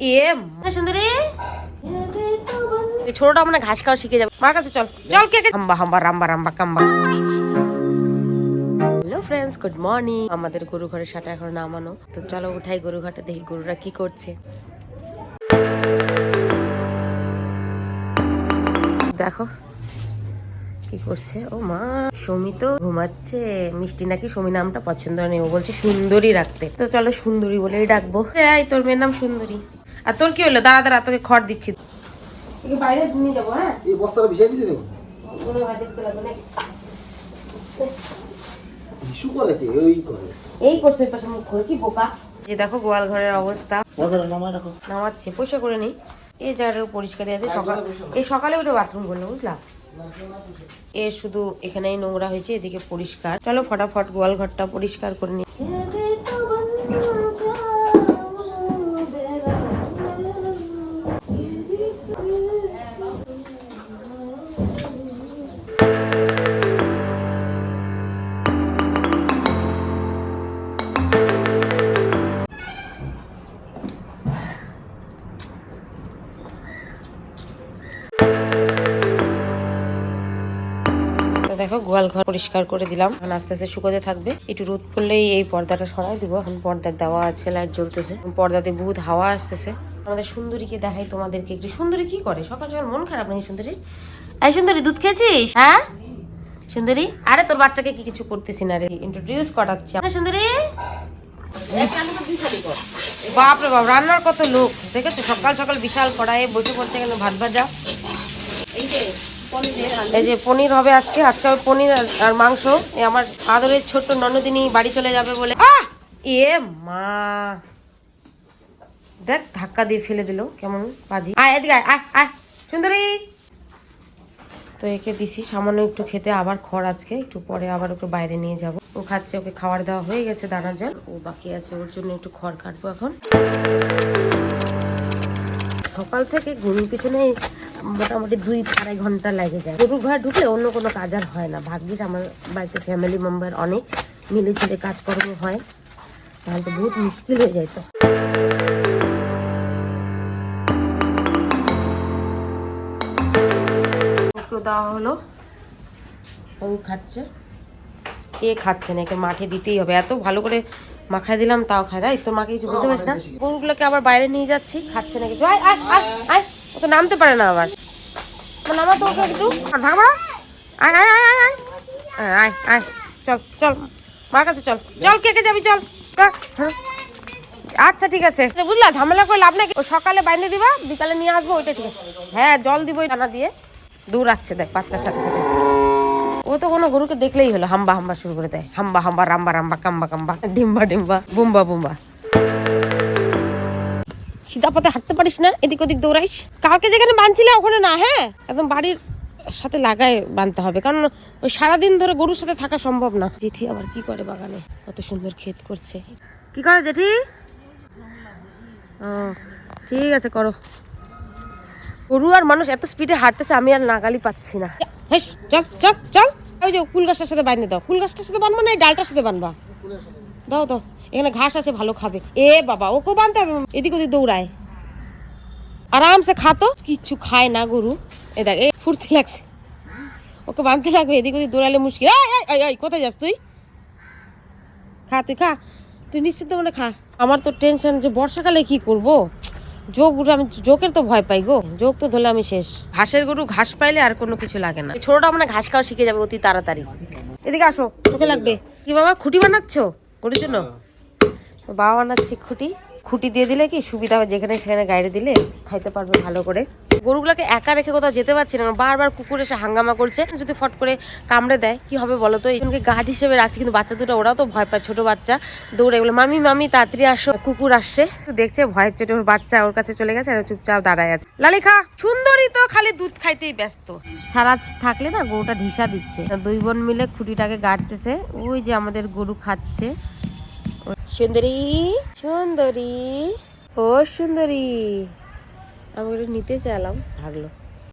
এ সুন্দরী। ছোটটা মানে ঘাস খাওয়া শিখে যাবে। মার কাছে চল। চল কে হাম্বা হাম্বা রাম্বা রাম্বা কাম্বা। হ্যালো ফ্রেন্ডস গুড মর্নিং আমাদের গরু ঘরে সাটা এখন নামানো। তো চলো উঠাই গরু ঘাটে দেখি গরুরা কি করছে। দেখো কি করছে। ও মা সমি তো ঘুমাচ্ছে। মিষ্টি নাকি সমি নামটা পছন্দ নেই ও বলছে সুন্দরী রাখতে। তো চলো সুন্দরী বলেই ডাকবো। এই তোর মেয়ের নাম সুন্দরী। আর তোর কি হলো? দাঁড়া দাঁড়া তোকে খড় দিচ্ছি। বাইরে নিয়ে যাব হ্যাঁ? এই বস্তাটা বিষয় দিয়েছে দেখুন মনে হয় দেখতে লাগবে না ইস্যু করে কি? ওই করে। এই করছে ওই পাশে মুখ করে কি বোকা? এই দেখো গোয়াল ঘরের অবস্থা। নামাচ্ছে পয়সা করে নেই। এই জায়গাটা পরিষ্কারই আছে। সকাল এই সকালে উঠে বাথরুম করল এ শুধু এখানেই নোংরা হয়েছে এদিকে পরিষ্কার। চলো ফটাফট গোয়াল ঘরটা পরিষ্কার করে নি 老公。দেখো গোয়াল ঘর পরিষ্কার করে দিলাম। এখন আস্তে আস্তে শুকোতে থাকবে। একটু রোদ পড়লেই এই পর্দাটা সরাই দিব। এখন পর্দা দেওয়া আছে লাইট জ্বলতেছে। পর্দাতে বহুত হাওয়া আসতেছে। আমাদের সুন্দরীকে দেখাই তোমাদেরকে একটু। সুন্দরী কি করে? সকাল সকাল মন খারাপ নাকি সুন্দরীর? এই সুন্দরী দুধ খেয়েছিস? হ্যাঁ? সুন্দরী? আরে তোর বাচ্চাকে কি কিছু করতেছি না রে। ইন্ট্রোডিউস করাচ্ছি। হ্যাঁ, সুন্দরী? বাপরে বাপ রান্নার কত লোক। দেখেছ? সকাল সকাল বিশাল কড়াইয়ে বসে পড়ছে কেন? ভাত ভাজা। এই যে পনির হবে আজকে আজকে হবে পনির আর- মাংস। এই আমার আদরের ছোট্ট ননদিনী বাড়ি চলে যাবে বলে। এ মা। দেখ, ধাক্কা দিয়ে ফেলে দিল, কেমন বাজি। আয়, এদিকে আয় আয় সুন্দরী। তো একে দিছি, সামান্য একটু খেতে, আবার খড় আজকে, একটু পরে আবার ওকে বাইরে নিয়ে যাব। ও খাচ্ছে, ওকে খাবার দেওয়া হয়ে গেছে দানা জল ও বাকি আছে, ওর জন্য একটু খড় কাটবো এখন। সকাল থেকে গরুর পিছনে মোটামুটি দুই আড়াই ঘণ্টা লাগে যায়। গরু ঘর ঢুকলে অন্য কোনো কাজ আর হয় না। ভাগ্যিস আমার বাড়িতে ফ্যামিলি মেম্বার অনেক মিলে ঝিলে কাজকর্ম হয়। তাহলে তো বহুত মুশকিল হয়ে যায় তো। দেওয়া হলো। ও খাচ্ছে। এ খাচ্ছে না দিতেই হবে। এত ভালো করে মাখায় দিলাম, তাও খায় মাকে কিছু বুঝতে গরুগুলোকে আবার বাইরে নিয়ে যাচ্ছি, খাচ্ছে ও তো নামতে পারে না আবার। নামা তো ওকে একটু। থাকবা আয় আয় আয় আয় আয়। আয়, আয় চল চল। মার কাছে চল। চল কে কে যাবি? চল। হ্যাঁ। আচ্ছা ঠিক আছে। বুঝলা ঝামেলা করে লাভ ও সকালে বাইরে দিবা বিকালে নিয়ে আসব ওইটা ঠিক আছে। হ্যাঁ জল দিব টানা দিয়ে। দূর আসছে দেখ বাচ্চার সাথে সাথে। ও তো কোনো গরুকে দেখলেই হলো হাম্বা হাম্বা শুরু করে দেয়। হাম্বা হাম্বা রাম্বা রাম্বা কাম্বা কাম্বা ডিম্বা ডিম্বা বুম্বা বুম্বা। সিধা হাঁটতে পারিস না, এদিক ওদিক দৌড়াইস। কালকে যেখানে বাঁধছিলে ওখানে না হ্যাঁ? একদম বাড়ির সাথে লাগায় বাঁধতে হবে, কারণ ওই সারাদিন ধরে গরুর সাথে থাকা সম্ভব না। জেঠি আবার কি করে বাগানে? কত সুন্দর ক্ষেত করছে। কি করে জেঠি? ও, ঠিক আছে, করো। গরু আর মানুষ এত স্পিডে হাঁটতেছে, আমি আর নাগালি পাচ্ছি না। চল চল চল। ওই যে কুল গাছটার সাথে বাঁধতে দাও। কুল গাছটার সাথে বানবা না ডালটার সাথে বানবা দাও দাও। এখানে ঘাস আছে ভালো খাবে। এ বাবা ওকে বানতে হবে। এদিক ওদিক দৌড়ায়। আরামসে খাতো কিচ্ছু খায় না গরু। এ দেখ এ ফুর্তি লাগছে। ওকে বাঁধতে লাগবে এদিক ওদিক দৌড়ালে মুশকিল। কোথায় যাস তুই? খা তুই খা। তুই নিশ্চিত মনে খা। আমার তো টেনশন যে বর্ষাকালে কি করব? যোগ আমি যোগের তো ভয় পাই গো। যোগ তো ধরলে আমি শেষ। ঘাসের গরু ঘাস পাইলে আর কোনো কিছু লাগে না। ছোটটা মানে ঘাস খাওয়া শিখে যাবে অতি তাড়াতাড়ি। এদিকে আসো। চোখে লাগবে। কি বাবা খুঁটি বানাচ্ছ? গরুর জন্য? বাবা বানাচ্ছি খুঁটি। খুঁটি দিয়ে দিলে কি সুবিধা হবে? যেখানে সেখানে গাড়ি দিলে খাইতে পারবে ভালো করে। গরুগুলোকে একা রেখে কোথাও যেতে পারছি না। বারবার কুকুর এসে হাঙ্গামা করছে। যদি ফট করে কামড়ে দেয়, কি হবে বলো তো? এখানকে গার্ড হিসেবে রাখছি, কিন্তু বাচ্চা দুটো, ওরাও তো ভয় পায়, ছোট বাচ্চা। দৌড়ে বলে মামি মামি, তাড়াতাড়ি আসো, কুকুর আসছে। তো দেখছে ভয়ের চোটে ওর বাচ্চা ওর কাছে চলে গেছে আর চুপচাপ দাঁড়ায় আছে। লালিখা, সুন্দরী তো, খালি দুধ খাইতেই ব্যস্ত। ছাড়া থাকলে না গরুটা ঢিসা দিচ্ছে। দুই বোন মিলে খুঁটিটাকে গাড়তেছে ওই যে আমাদের গরু খাচ্ছে। সুন্দরী সুন্দরী ও সুন্দরী। আমি নিতে চাইলাম ভাগলো।